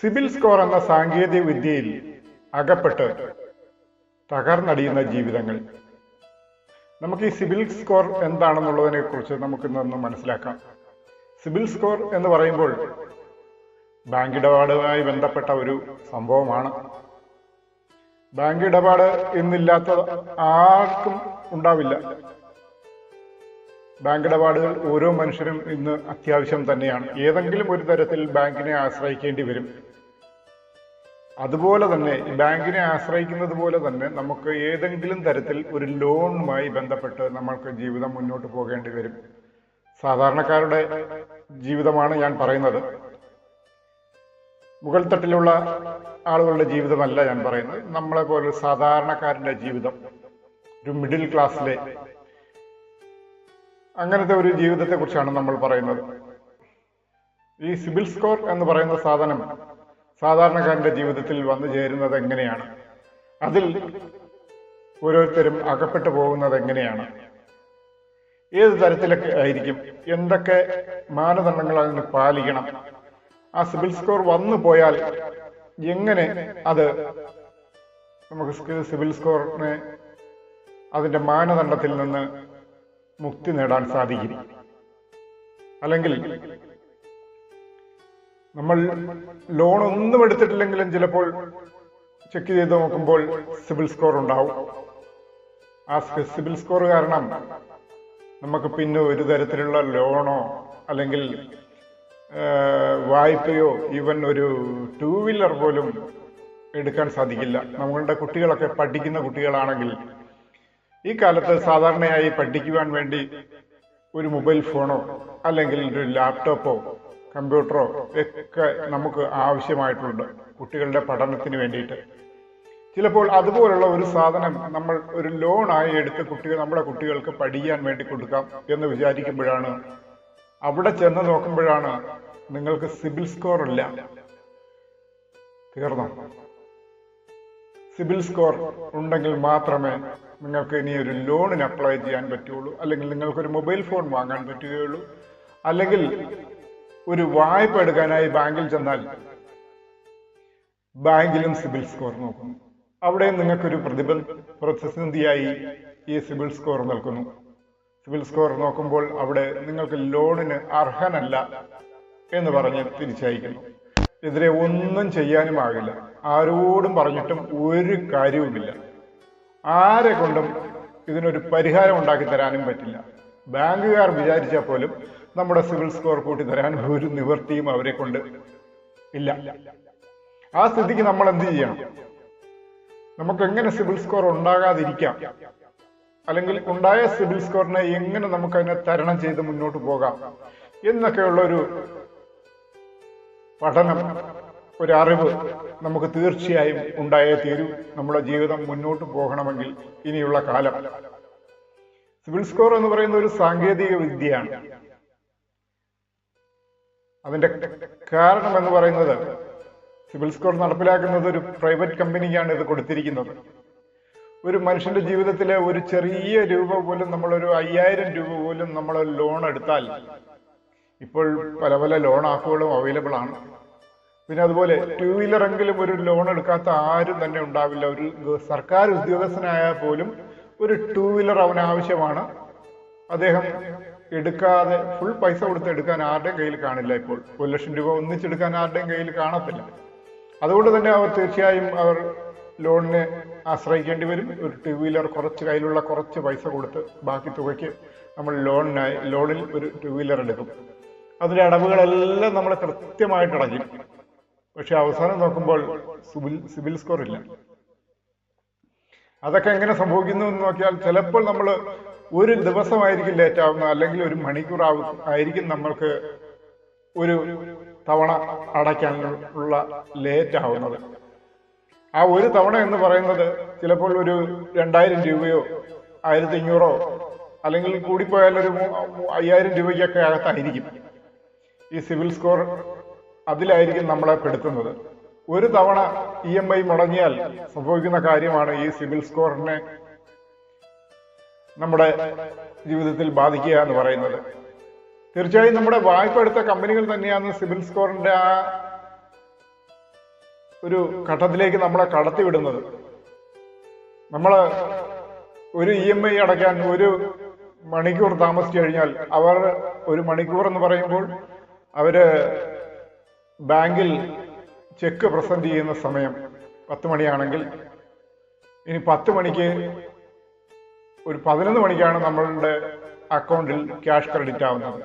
CIBIL score എന്ന സാങ്കേതിക വിദ്യയിൽ അകപ്പെട്ട് തകർന്നടിയുന്ന ജീവിതങ്ങൾ. നമുക്ക് ഈ സിബിൽ സ്കോർ എന്താണെന്നുള്ളതിനെ കുറിച്ച് നമുക്ക് ഇന്നൊന്ന് മനസ്സിലാക്കാം. സിബിൽ സ്കോർ എന്ന് പറയുമ്പോൾ ബാങ്ക് ഇടപാടുമായി ബന്ധപ്പെട്ട ഒരു സംഭവമാണ്. ബാങ്ക് ഇടപാട് ഇന്നില്ലാത്ത ആർക്കും ഉണ്ടാവില്ല. ബാങ്ക് ഇടപാടുകൾ ഓരോ മനുഷ്യരും ഇന്ന് അത്യാവശ്യം തന്നെയാണ്. ഏതെങ്കിലും ഒരു തരത്തിൽ ബാങ്കിനെ ആശ്രയിക്കേണ്ടി വരും. അതുപോലെ തന്നെ ബാങ്കിനെ ആശ്രയിക്കുന്നത് പോലെ തന്നെ നമുക്ക് ഏതെങ്കിലും തരത്തിൽ ഒരു ലോണുമായി ബന്ധപ്പെട്ട് നമ്മൾക്ക് ജീവിതം മുന്നോട്ട് പോകേണ്ടി വരും. സാധാരണക്കാരുടെ ജീവിതമാണ് ഞാൻ പറയുന്നത്. മുകൾ തട്ടിലുള്ള ആളുകളുടെ ജീവിതമല്ല ഞാൻ പറയുന്നത്. നമ്മളെ പോലെ സാധാരണക്കാരന്റെ ജീവിതം ഒരു മിഡിൽ ക്ലാസ്സിലെ അങ്ങനത്തെ ഒരു ജീവിതത്തെക്കുറിച്ചാണ് നമ്മൾ പറയുന്നത്. ഈ സിബിൽ സ്കോർ എന്ന് പറയുന്ന സാധനം സാധാരണക്കാരന്റെ ജീവിതത്തിൽ വന്നു ചേരുന്നത് എങ്ങനെയാണ്? അതിൽ ഓരോരുത്തരും അകപ്പെട്ടു പോകുന്നത് എങ്ങനെയാണ്? ഏത് തരത്തിലൊക്കെ ആയിരിക്കും? എന്തൊക്കെ മാനദണ്ഡങ്ങൾ അതിന് പാലിക്കണം? ആ സിവിൽ സ്കോർ വന്നു പോയാൽ എങ്ങനെ അത് നമുക്ക് സിവിൽ സ്കോറിനെ അതിന്റെ മാനദണ്ഡത്തിൽ നിന്ന് മുക്തി നേടാൻ സാധിക്കും? അല്ലെങ്കിൽ നമ്മൾ ലോൺ ഒന്നും എടുത്തിട്ടില്ലെങ്കിലും ചിലപ്പോൾ ചെക്ക് ചെയ്ത് നോക്കുമ്പോൾ സിബിൽ സ്കോർ ഉണ്ടാവും. ആ സിബിൽ സ്കോർ കാരണം നമുക്ക് പിന്നെ ഒരു തരത്തിലുള്ള ലോണോ അല്ലെങ്കിൽ വായ്പയോ ഈവൻ ഒരു ടൂ വീലർ പോലും എടുക്കാൻ സാധിക്കില്ല. നമ്മളുടെ കുട്ടികളൊക്കെ പഠിക്കുന്ന കുട്ടികളാണെങ്കിൽ ഈ കാലത്ത് സാധാരണയായി പഠിക്കുവാൻ വേണ്ടി ഒരു മൊബൈൽ ഫോണോ അല്ലെങ്കിൽ ഒരു ലാപ്ടോപ്പോ കമ്പ്യൂട്ടറോ ഒക്കെ നമുക്ക് ആവശ്യമായിട്ടുണ്ട് കുട്ടികളുടെ പഠനത്തിന് വേണ്ടിയിട്ട്. ചിലപ്പോൾ അതുപോലുള്ള ഒരു സാധനം നമ്മൾ ഒരു ലോണായി എടുത്ത് കുട്ടികൾ നമ്മുടെ കുട്ടികൾക്ക് പഠിക്കാൻ വേണ്ടി കൊടുക്കാം എന്ന് വിചാരിക്കുമ്പോഴാണ്. അവിടെ ചെന്ന് നോക്കുമ്പോഴാണ് നിങ്ങൾക്ക് സിബിൽ സ്കോർ ഇല്ല. തീർന്നു? സിബിൽ സ്കോർ ഉണ്ടെങ്കിൽ മാത്രമേ നിങ്ങൾക്ക് ഇനി ഒരു ലോണിന് അപ്ലൈ ചെയ്യാൻ പറ്റുള്ളൂ. അല്ലെങ്കിൽ നിങ്ങൾക്കൊരു മൊബൈൽ ഫോൺ വാങ്ങാൻ പറ്റുകയുള്ളൂ. അല്ലെങ്കിൽ ഒരു വായ്പ എടുക്കാനായി ബാങ്കിൽ ചെന്നാൽ ബാങ്കിലും സിബിൽ സ്കോർ നോക്കുന്നു അവിടെ നിങ്ങൾക്കൊരു പ്രതിബന്ധ പ്രതിസന്ധിയായി ഈ സിബിൽ സ്കോർ നൽകുന്നു സിബിൽ സ്കോർ നോക്കുമ്പോൾ അവിടെ നിങ്ങൾക്ക് ലോണിന് അർഹനല്ല എന്ന് പറഞ്ഞ് തിരിച്ചയക്കുന്നു. എതിരെ ഒന്നും ചെയ്യാനും ആകില്ല. ആരോടും പറഞ്ഞിട്ടും ഒരു കാര്യവുമില്ല. ആരെ കൊണ്ടും ഇതിനൊരു പരിഹാരം ഉണ്ടാക്കി തരാനും പറ്റില്ല. ബാങ്കുകാർ വിചാരിച്ചാൽ പോലും നമ്മുടെ സിവിൽ സ്കോർ കൂട്ടി തരാൻ ഒരു നിവൃത്തിയും അവരെ കൊണ്ട് ഇല്ല. ആ സ്ഥിതിക്ക് നമ്മൾ എന്ത് ചെയ്യണം? നമുക്ക് എങ്ങനെ സിവിൽ സ്കോർ ഉണ്ടാകാതിരിക്കാം? അല്ലെങ്കിൽ ഉണ്ടായ സിവിൽ സ്കോറിനെ എങ്ങനെ നമുക്ക് അതിനെ തരണം ചെയ്ത് മുന്നോട്ട് പോകാം? എന്നൊക്കെയുള്ള ഒരു പഠനം ഒരു അറിവ് നമുക്ക് തീർച്ചയായും ഉണ്ടായേ തീരൂ. നമ്മുടെ ജീവിതം മുന്നോട്ട് പോകണമെങ്കിൽ ഇനിയുള്ള കാലം. സിവിൽ സ്കോർ എന്ന് പറയുന്ന ഒരു സാങ്കേതിക വിദ്യയാണ്. അതിന്റെ കാരണം എന്ന് പറയുന്നത് സിവിൽ സ്കോർ നടപ്പിലാക്കുന്നത് ഒരു പ്രൈവറ്റ് കമ്പനിക്കാണ് ഇത് കൊടുത്തിരിക്കുന്നത്. ഒരു മനുഷ്യന്റെ ജീവിതത്തിലെ ഒരു ചെറിയ രൂപ പോലും നമ്മളൊരു അയ്യായിരം രൂപ പോലും നമ്മൾ ലോൺ എടുത്താൽ ഇപ്പോൾ പല പല ലോൺ ആപ്പുകളും അവൈലബിൾ ആണ്. പിന്നെ അതുപോലെ ടൂ വീലറെങ്കിലും ഒരു ലോൺ എടുക്കാത്ത ആരും തന്നെ ഉണ്ടാവില്ല. ഒരു സർക്കാർ ഉദ്യോഗസ്ഥനായാൽ പോലും ഒരു ടൂ വീലർ അവന് ആവശ്യമാണ്. അദ്ദേഹം എടുക്കാതെ ഫുൾ പൈസ കൊടുത്ത് എടുക്കാൻ ആരുടെയും കയ്യിൽ കാണില്ല ഇപ്പോൾ? ഒരു ലക്ഷം രൂപ ഒന്നിച്ചെടുക്കാൻ ആരുടെയും കയ്യിൽ കാണത്തില്ല. അതുകൊണ്ട് തന്നെ അവർ തീർച്ചയായും അവർ ലോണിനെ ആശ്രയിക്കേണ്ടി വരും. ഒരു ടു വീലർ കുറച്ച് കയ്യിലുള്ള കുറച്ച് പൈസ കൊടുത്ത് ബാക്കി തുകയ്ക്ക് നമ്മൾ ലോണിനായി ലോണിൽ ഒരു ടു വീലർ എടുക്കും. അതിന്റെ അടവുകളെല്ലാം നമ്മൾ കൃത്യമായിട്ട് അടയ്ക്കും. പക്ഷെ അവസാനം നോക്കുമ്പോൾ സിബിൽ സിബിൽ സ്കോർ ഇല്ല അതൊക്കെ എങ്ങനെ സംഭവിക്കുന്നു എന്ന് നോക്കിയാൽ ചിലപ്പോൾ നമ്മൾ ഒരു ദിവസമായിരിക്കും ലേറ്റ് ആവുന്നത് അല്ലെങ്കിൽ ഒരു മണിക്കൂർ ആയിരിക്കും നമ്മൾക്ക് ഒരു തവണ അടയ്ക്കാനുള്ള ലേറ്റ് ആവുന്നത് ആ ഒരു തവണ എന്ന് പറയുന്നത് ചിലപ്പോൾ ഒരു രണ്ടായിരം രൂപയോ ആയിരത്തി അഞ്ഞൂറോ അല്ലെങ്കിൽ കൂടിപ്പോയാൽ ഒരു അയ്യായിരം രൂപയ്ക്കൊക്കെ അകത്തായിരിക്കും. ഈ സിവിൽ സ്കോർ അതിലായിരിക്കും നമ്മളെ പെടുത്തുന്നത്. ഒരു തവണ ഇ എം ഐ മുടങ്ങിയാൽ സംഭവിക്കുന്ന കാര്യമാണ് ഈ സിവിൽ സ്കോറിനെ നമ്മുടെ ജീവിതത്തിൽ ബാധിക്കുക എന്ന് പറയുന്നത്. തീർച്ചയായും നമ്മുടെ വായ്പ എടുത്ത കമ്പനികൾ തന്നെയാണ് സിവിൽ സ്കോറിന്റെ ആ ഒരു ഘട്ടത്തിലേക്ക് നമ്മളെ കടത്തിവിടുന്നത് നമ്മൾ ഒരു ഇ എം ഐ അടയ്ക്കാൻ ഒരു മണിക്കൂർ താമസിച്ചു കഴിഞ്ഞാൽ അവർ ഒരു മണിക്കൂർ എന്ന് പറയുമ്പോൾ അവർ ബാങ്കിൽ ചെക്ക് പ്രസന്റ് ചെയ്യുന്ന സമയം പത്ത് മണിയാണെങ്കിൽ ഇനി പത്ത് മണിക്ക് ഒരു പതിനൊന്ന് മണിക്കാണ് നമ്മളുടെ അക്കൗണ്ടിൽ ക്യാഷ് ക്രെഡിറ്റ് ആവുന്നത്.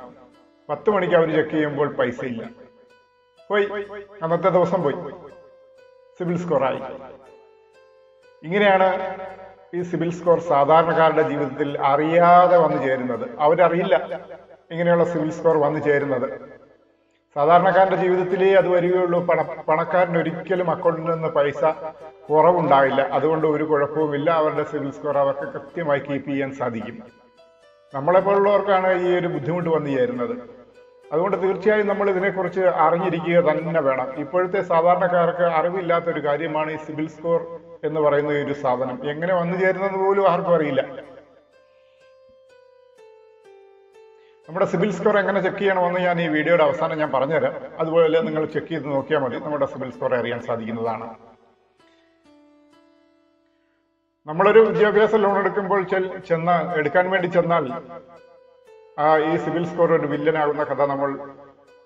പത്ത് മണിക്ക് അവർ ചെക്ക് ചെയ്യുമ്പോൾ പൈസ ഇല്ല. പോയി. അന്നത്തെ ദിവസം പോയി. സിബിൽ സ്കോർ ആയി. ഇങ്ങനെയാണ് ഈ സിബിൽ സ്കോർ സാധാരണക്കാരുടെ ജീവിതത്തിൽ അറിയാതെ വന്നു ചേരുന്നത്. അവരറിയില്ല ഇങ്ങനെയുള്ള സിബിൽ സ്കോർ വന്നു ചേരുന്നത്. സാധാരണക്കാരന്റെ ജീവിതത്തിലേ അത് വരികയുള്ളൂ. പണ പണക്കാരന് ഒരിക്കലും അക്കൗണ്ടിൽ നിന്ന് പൈസ കുറവുണ്ടാവില്ല. അതുകൊണ്ട് ഒരു കുഴപ്പവുമില്ല. അവരുടെ സിവിൽ സ്കോർ അവർക്ക് കൃത്യമായി കീപ്പ് ചെയ്യാൻ സാധിക്കും. നമ്മളെപ്പോലുള്ളവർക്കാണ് ഈ ഒരു ബുദ്ധിമുട്ട് വന്നു ചേരുന്നത്. അതുകൊണ്ട് തീർച്ചയായും നമ്മൾ ഇതിനെക്കുറിച്ച് അറിഞ്ഞിരിക്കുക തന്നെ വേണം. ഇപ്പോഴത്തെ സാധാരണക്കാർക്ക് അറിവില്ലാത്ത ഒരു കാര്യമാണ് ഈ സിവിൽ സ്കോർ എന്ന് പറയുന്ന ഒരു സാധനം. എങ്ങനെ വന്നു ചേരുന്നത് പോലും ആർക്കും അറിയില്ല. നമ്മുടെ സിബിൽ സ്കോർ എങ്ങനെ ചെക്ക് ചെയ്യണമെന്ന് ഞാൻ ഈ വീഡിയോയുടെ അവസാനം ഞാൻ പറഞ്ഞുതരാം. അതുപോലെ നിങ്ങൾ ചെക്ക് ചെയ്ത് നോക്കിയാൽ മതി. നമ്മുടെ സിബിൽ സ്കോർ അറിയാൻ സാധിക്കുന്നതാണ്. നമ്മളൊരു വിദ്യാഭ്യാസ ലോൺ എടുക്കുമ്പോൾ ചെന്ന എടുക്കാൻ വേണ്ടി ചെന്നാൽ ആ ഈ സിബിൽ സ്കോർ ഒരു വില്ലനാകുന്ന കഥ നമ്മൾ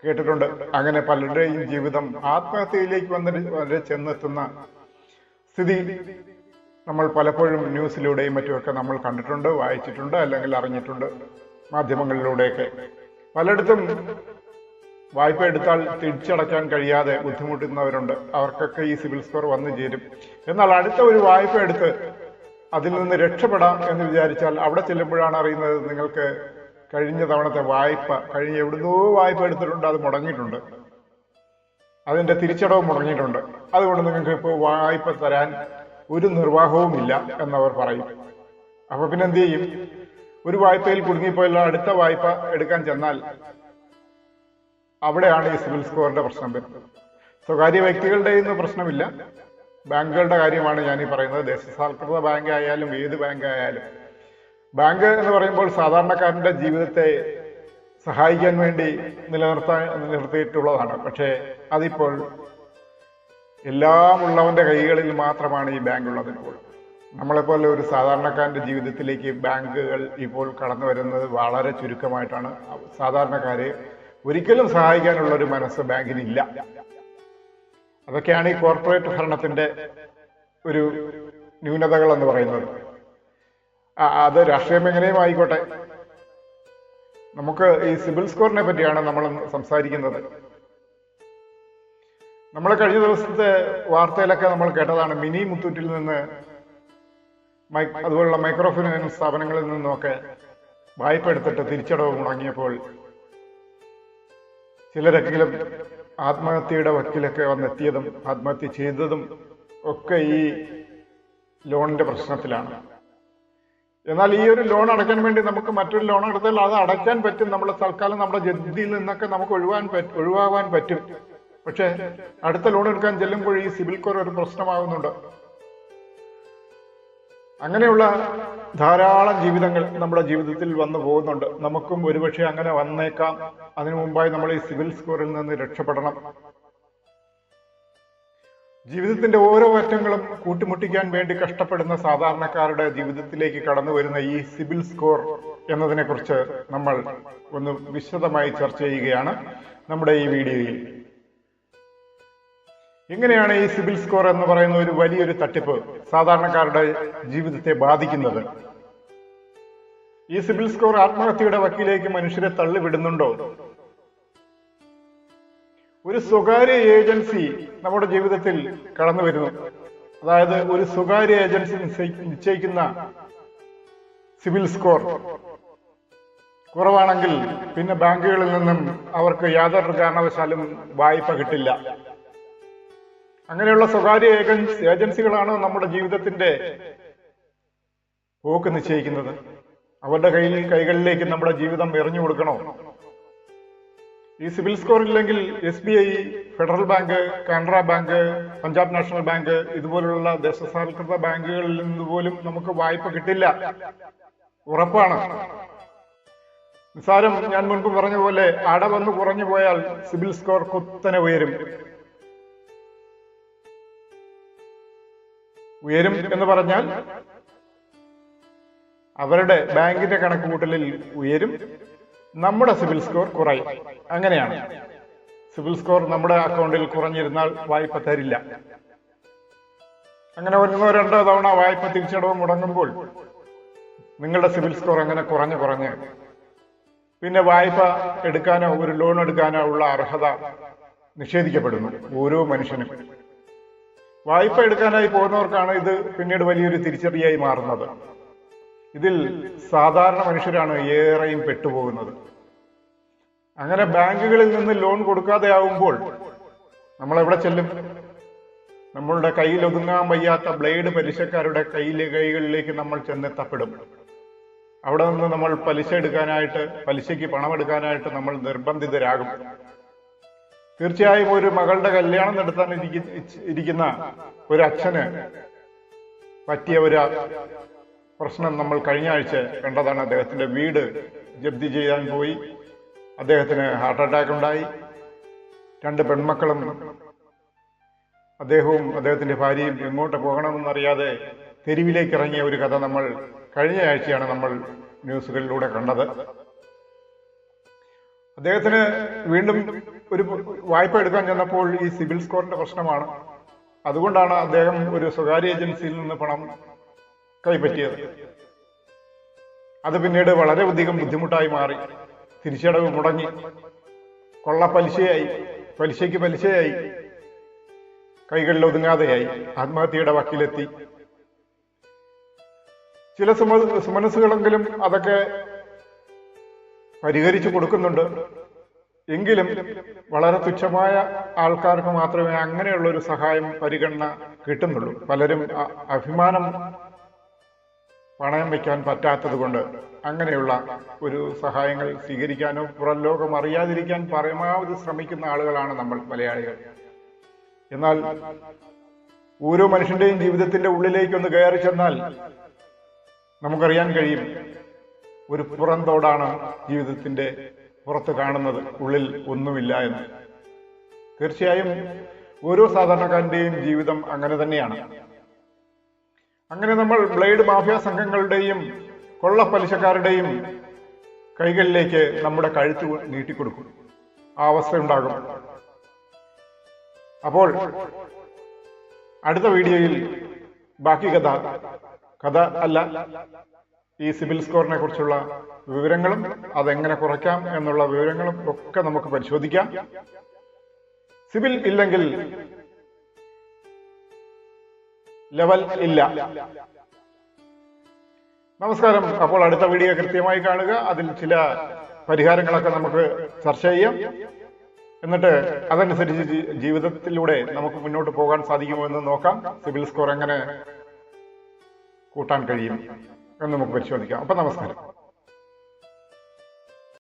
കേട്ടിട്ടുണ്ട്. അങ്ങനെ പലരുടെയും ജീവിതം ആത്മഹത്യയിലേക്ക് വന്നിട്ട് വരെ ചെന്നെത്തുന്ന സ്ഥിതി നമ്മൾ പലപ്പോഴും ന്യൂസിലൂടെയും മറ്റുമൊക്കെ നമ്മൾ കണ്ടിട്ടുണ്ട് വായിച്ചിട്ടുണ്ട് അല്ലെങ്കിൽ അറിഞ്ഞിട്ടുണ്ട്. മാധ്യമങ്ങളിലൂടെയൊക്കെ. പലയിടത്തും വായ്പ എടുത്താൽ തിരിച്ചടയ്ക്കാൻ കഴിയാതെ ബുദ്ധിമുട്ടുന്നവരുണ്ട്. അവർക്കൊക്കെ ഈ സിവിൽ സ്കോർ വന്നു ചേരും. എന്നാൽ അടുത്ത ഒരു വായ്പ എടുത്ത് അതിൽ നിന്ന് രക്ഷപ്പെടാം എന്ന് വിചാരിച്ചാൽ അവിടെ ചെല്ലുമ്പോഴാണ് അറിയുന്നത് നിങ്ങൾക്ക് കഴിഞ്ഞ തവണത്തെ വായ്പ കഴിഞ്ഞ എവിടുന്നോ വായ്പ എടുത്തിട്ടുണ്ട് അത് മുടങ്ങിയിട്ടുണ്ട്. അതിന്റെ തിരിച്ചടവ് മുടങ്ങിയിട്ടുണ്ട്. അതുകൊണ്ട് നിങ്ങൾക്ക് ഇപ്പോൾ വായ്പ തരാൻ ഒരു നിർവാഹവുമില്ല എന്നവർ പറയും. അപ്പൊ പിന്നെന്ത് ചെയ്യും? ഒരു വായ്പയിൽ കുടുങ്ങിപ്പോയുള്ള അടുത്ത വായ്പ എടുക്കാൻ ചെന്നാൽ അവിടെയാണ് ഈ സിവിൽ സ്കോറിന്റെ പ്രശ്നം വരുന്നത്. സ്വകാര്യ വ്യക്തികളുടെ ഇന്ന് പ്രശ്നമില്ല. ബാങ്കുകളുടെ കാര്യമാണ് ഞാൻ ഈ പറയുന്നത്. ദേശസാൽകൃത ബാങ്ക് ആയാലും ഏത് ബാങ്ക് ആയാലും ബാങ്ക് എന്ന് പറയുമ്പോൾ സാധാരണക്കാരന്റെ ജീവിതത്തെ സഹായിക്കാൻ വേണ്ടി നിലനിർത്താൻ നിർത്തിയിട്ടുള്ളതാണ് പക്ഷേ അതിപ്പോൾ എല്ലാം ഉള്ളവന്റെ കൈകളിൽ മാത്രമാണ് ഈ ബാങ്ക് ഉള്ളത് ഇപ്പോൾ നമ്മളെപ്പോലെ ഒരു സാധാരണക്കാരന്റെ ജീവിതത്തിലേക്ക് ബാങ്കുകൾ ഇപ്പോൾ കടന്നു വരുന്നത് വളരെ ചുരുക്കമായിട്ടാണ്. സാധാരണക്കാരെ ഒരിക്കലും സഹായിക്കാനുള്ള ഒരു മനസ്സ് ബാങ്കിനില്ല. അതൊക്കെയാണ് ഈ കോർപ്പറേറ്റ് ഭരണത്തിന്റെ ഒരു ന്യൂനതകൾ എന്ന് പറയുന്നത്. അത് രാഷ്ട്രീയം എങ്ങനെയും ആയിക്കോട്ടെ. നമുക്ക് ഈ സിബിൽ സ്കോറിനെ പറ്റിയാണ് നമ്മൾ സംസാരിക്കുന്നത്. നമ്മൾ കഴിഞ്ഞ ദിവസത്തെ വാർത്തയിലൊക്കെ നമ്മൾ കേട്ടതാണ് മിനി മുത്തൂറ്റിൽ നിന്ന് അതുപോലുള്ള മൈക്രോ ഫിനാൻസ് സ്ഥാപനങ്ങളിൽ നിന്നൊക്കെ വായ്പ എടുത്തിട്ട് തിരിച്ചടവ് മുടങ്ങിയപ്പോൾ ചിലരെങ്കിലും ആത്മഹത്യയുടെ വക്കിലൊക്കെ വന്നെത്തിയതും ആത്മഹത്യ ചെയ്തതും ഒക്കെ ഈ ലോണിന്റെ പ്രശ്നത്തിലാണ്. എന്നാൽ ഈ ഒരു ലോൺ അടയ്ക്കാൻ വേണ്ടി നമുക്ക് മറ്റൊരു ലോൺ എടുത്താൽ അത് അടയ്ക്കാൻ പറ്റും. നമ്മൾ തൽക്കാലം നമ്മുടെ ജപ്തിയിൽ നിന്നൊക്കെ നമുക്ക് ഒഴിവാൻ പറ്റും ഒഴിവാകാൻ പറ്റും. പക്ഷെ അടുത്ത ലോൺ എടുക്കാൻ ചെല്ലുമ്പോൾ ഈ സിബിൽ സ്കോർ ഒരു പ്രശ്നമാകുന്നുണ്ട് അങ്ങനെയുള്ള ധാരാളം ജീവിതങ്ങൾ നമ്മുടെ ജീവിതത്തിൽ വന്നു പോകുന്നുണ്ട്. നമുക്കും ഒരുപക്ഷെ അങ്ങനെ വന്നേക്കാം. അതിനു മുമ്പായി നമ്മൾ ഈ സിവിൽ സ്കോറിൽ നിന്ന് രക്ഷപ്പെടണം. ജീവിതത്തിന്റെ ഓരോ അറ്റങ്ങളും കൂട്ടിമുട്ടിക്കാൻ വേണ്ടി കഷ്ടപ്പെടുന്ന സാധാരണക്കാരുടെ ജീവിതത്തിലേക്ക് കടന്നു വരുന്ന ഈ സിവിൽ സ്കോർ എന്നതിനെ കുറിച്ച് നമ്മൾ ഒന്ന് വിശദമായി ചർച്ച ചെയ്യുകയാണ് നമ്മുടെ ഈ വീഡിയോയിൽ. എങ്ങനെയാണ് ഈ സിബിൽ സ്കോർ എന്ന് പറയുന്ന ഒരു വലിയൊരു തട്ടിപ്പ് സാധാരണക്കാരുടെ ജീവിതത്തെ ബാധിക്കുന്നത്? ഈ സിബിൽ സ്കോർ ആത്മഹത്യയുടെ വക്കിലേക്ക് മനുഷ്യരെ തള്ളിവിടുന്നുണ്ടോ? ഒരു സ്വകാര്യ ഏജൻസി നമ്മുടെ ജീവിതത്തിൽ കടന്നു വരുന്നു. അതായത് ഒരു സ്വകാര്യ ഏജൻസി നിശ്ചയിക്കുന്ന സിവിൽ സ്കോർ കുറവാണെങ്കിൽ പിന്നെ ബാങ്കുകളിൽ നിന്നും അവർക്ക് യാതൊരു കാരണവശാലും വായ്പ കിട്ടില്ല. അങ്ങനെയുള്ള സ്വകാര്യ ഏജൻസി ഏജൻസികളാണ് നമ്മുടെ ജീവിതത്തിന്റെ പോക്ക് നിശ്ചയിക്കുന്നത്. അവരുടെ കയ്യിൽ കൈകളിലേക്ക് നമ്മുടെ ജീവിതം എറിഞ്ഞു കൊടുക്കണോ? ഈ സിവിൽ സ്കോർ ഇല്ലെങ്കിൽ S B I Federal Bank Canara Bank Punjab National Bank ഇതുപോലുള്ള ദേശസാൽകൃത ബാങ്കുകളിൽ നിന്ന് പോലും നമുക്ക് വായ്പ കിട്ടില്ല. ഉറപ്പാണ്. നിസ്സാരം ഞാൻ മുൻപ് പറഞ്ഞ പോലെ അടവന്ന് കുറഞ്ഞു പോയാൽ സിവിൽ സ്കോർ കുത്തനെ ഉയരും. ഉയരും എന്ന് പറഞ്ഞാൽ അവരുടെ ബാങ്കിന്റെ കണക്കുകൂട്ടലിൽ ഉയരും. നമ്മുടെ സിവിൽ സ്കോർ കുറയും. അങ്ങനെയാണ്. സിവിൽ സ്കോർ നമ്മുടെ അക്കൗണ്ടിൽ കുറഞ്ഞിരുന്നാൽ വായ്പ തരില്ല. അങ്ങനെ ഒന്നോ രണ്ടോ തവണ വായ്പ തിരിച്ചടവ് മുടങ്ങുമ്പോൾ നിങ്ങളുടെ സിവിൽ സ്കോർ അങ്ങനെ കുറഞ്ഞു കുറഞ്ഞ്. പിന്നെ വായ്പ എടുക്കാനോ ഒരു ലോൺ എടുക്കാനോ ഉള്ള അർഹത നിഷേധിക്കപ്പെടുന്നു ഓരോ മനുഷ്യനും. വായ്പ എടുക്കാനായി പോകുന്നവർക്കാണ് ഇത് പിന്നീട് വലിയൊരു തിരിച്ചറിയായി മാറുന്നത്. ഇതിൽ സാധാരണ മനുഷ്യരാണ് ഏറെയും പെട്ടുപോകുന്നത്. അങ്ങനെ ബാങ്കുകളിൽ നിന്ന് ലോൺ കൊടുക്കാതെ ആവുമ്പോൾ നമ്മൾ എവിടെ ചെല്ലും? നമ്മളുടെ കയ്യിൽ ഒതുങ്ങാൻ വയ്യാത്ത ബ്ലേഡ് പലിശക്കാരുടെ കയ്യിലെ കൈകളിലേക്ക് നമ്മൾ ചെന്നെത്തപ്പെടും അവിടെ നിന്ന് നമ്മൾ പലിശ എടുക്കാനായിട്ട് പലിശയ്ക്ക് പണമെടുക്കാനായിട്ട് നമ്മൾ നിർബന്ധിതരാകും. തീർച്ചയായും ഒരു മകളുടെ കല്യാണം നടത്താൻ ഇരിക്ക- ഇരിക്കുന്ന ഒരു അച്ഛന് പറ്റിയ ഒരു പ്രശ്നം നമ്മൾ കഴിഞ്ഞ ആഴ്ച കണ്ടതാണ്. അദ്ദേഹത്തിന്റെ വീട് ജപ്തി ചെയ്യാൻ പോയി. അദ്ദേഹത്തിന് ഹാർട്ട് അറ്റാക്ക് ഉണ്ടായി. രണ്ട് പെൺമക്കളും അദ്ദേഹവും അദ്ദേഹത്തിന്റെ ഭാര്യയും എങ്ങോട്ട് പോകണമെന്നറിയാതെ തെരുവിലേക്ക് ഇറങ്ങിയ ഒരു കഥ നമ്മൾ കഴിഞ്ഞ ആഴ്ചയാണ് നമ്മൾ ന്യൂസുകളിലൂടെ കണ്ടത്. അദ്ദേഹത്തിന് വീണ്ടും ഒരു വായ്പ എടുക്കാൻ ചെന്നപ്പോൾ ഈ സിവിൽ സ്കോറിന്റെ പ്രശ്നമാണ്. അതുകൊണ്ടാണ് അദ്ദേഹം ഒരു സ്വകാര്യ ഏജൻസിയിൽ നിന്ന് പണം കൈപ്പറ്റിയത്. അത് പിന്നീട് വളരെ വളരെയധികം ബുദ്ധിമുട്ടായി മാറി. തിരിച്ചടവ് മുടങ്ങി. കൊള്ള പലിശയായി പലിശയ്ക്ക് പലിശയായി. കൈകളിൽ ഒതുങ്ങാതെയായി. ആത്മഹത്യയുടെ വക്കിലെത്തി. ചില സുമ സുമനസ്സുകളെങ്കിലും അതൊക്കെ പരിഹരിച്ചു കൊടുക്കുന്നുണ്ട്. എങ്കിലും വളരെ തുച്ഛമായ ആൾക്കാർക്ക് മാത്രമേ അങ്ങനെയുള്ള ഒരു സഹായം പരിഗണന കിട്ടുന്നുള്ളൂ. പലരും അഭിമാനം പണയം വയ്ക്കാൻ പറ്റാത്തത് കൊണ്ട് അങ്ങനെയുള്ള ഒരു സഹായങ്ങൾ സ്വീകരിക്കാനോ പുറം ലോകം അറിയാതിരിക്കാൻ പരമാവധി ശ്രമിക്കുന്ന ആളുകളാണ് നമ്മൾ മലയാളികൾ. എന്നാൽ ഓരോ മനുഷ്യന്റെയും ജീവിതത്തിന്റെ ഉള്ളിലേക്കൊന്ന് കയറി ചെന്നാൽ നമുക്കറിയാൻ കഴിയും ഒരു പുറന്തോടാണ് ജീവിതത്തിന്റെ പുറത്ത് കാണുന്നത് ഉള്ളിൽ ഒന്നുമില്ല എന്ന്. തീർച്ചയായും ഓരോ സാധാരണക്കാരന്റെയും ജീവിതം അങ്ങനെ തന്നെയാണ്. അങ്ങനെ നമ്മൾ ബ്ലേഡ് മാഫിയ സംഘങ്ങളുടെയും കൊള്ളപ്പലിശക്കാരുടെയും കൈകളിലേക്ക് നമ്മുടെ കഴുത്ത് നീട്ടിക്കൊടുക്കും. ആ അവസ്ഥ ഉണ്ടാകും അപ്പോൾ അടുത്ത വീഡിയോയിൽ ബാക്കി കഥ കഥ അല്ല ഈ സിബിൽ സ്കോറിനെ കുറിച്ചുള്ള വിവരങ്ങളും അതെങ്ങനെ കുറയ്ക്കാം എന്നുള്ള വിവരങ്ങളും ഒക്കെ നമുക്ക് പരിശോധിക്കാം. സിബിൽ ഇല്ലെങ്കിൽ ലെവൽ ഇല്ല. നമസ്കാരം. അപ്പോൾ അടുത്ത വീഡിയോ കൃത്യമായി കാണുക. അതിൽ ചില പരിഹാരങ്ങളൊക്കെ നമുക്ക് ചർച്ച ചെയ്യാം. എന്നിട്ട് അതനുസരിച്ച് ജീവിതത്തിലൂടെ നമുക്ക് മുന്നോട്ട് പോകാൻ സാധിക്കുമോ എന്ന് നോക്കാം. സിബിൽ സ്കോർ എങ്ങനെ കൂട്ടാൻ കഴിയും? എന്ന് നമുക്ക് പരിശോധിക്കാം. അപ്പൊ നമസ്കാരം.